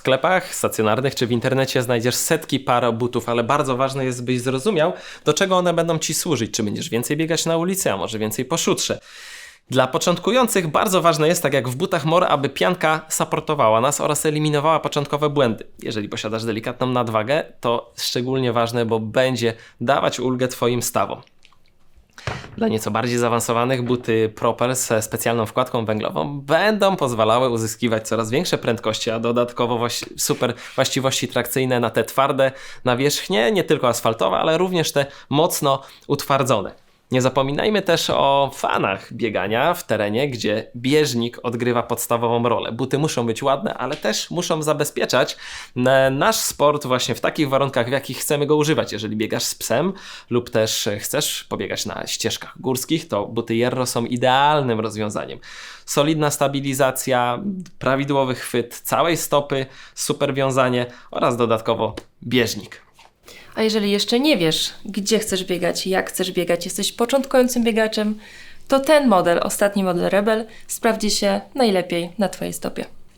sklepach stacjonarnych czy w internecie znajdziesz setki par butów, ale bardzo ważne jest, byś zrozumiał, do czego one będą ci służyć. Czy będziesz więcej biegać na ulicy, a może więcej po szutrze. Dla początkujących bardzo ważne jest, tak jak w butach More, aby pianka supportowała nas oraz eliminowała początkowe błędy. Jeżeli posiadasz delikatną nadwagę, to szczególnie ważne, bo będzie dawać ulgę Twoim stawom. Dla nieco bardziej zaawansowanych buty Proper ze specjalną wkładką węglową będą pozwalały uzyskiwać coraz większe prędkości, a dodatkowo właści- super właściwości trakcyjne na te twarde nawierzchnie, nie tylko asfaltowe, ale również te mocno utwardzone. Nie zapominajmy też o fanach biegania w terenie, gdzie bieżnik odgrywa podstawową rolę. Buty muszą być ładne, ale też muszą zabezpieczać e, nasz sport właśnie w takich warunkach, w jakich chcemy go używać. Jeżeli biegasz z psem lub też chcesz pobiegać na ścieżkach górskich, to buty Jerro są idealnym rozwiązaniem. Solidna stabilizacja, prawidłowy chwyt całej stopy, super wiązanie oraz dodatkowo bieżnik. A jeżeli jeszcze nie wiesz, gdzie chcesz biegać, jak chcesz biegać, jesteś początkującym biegaczem, to ten model, ostatni model Rebel, sprawdzi się najlepiej na Twojej stopie.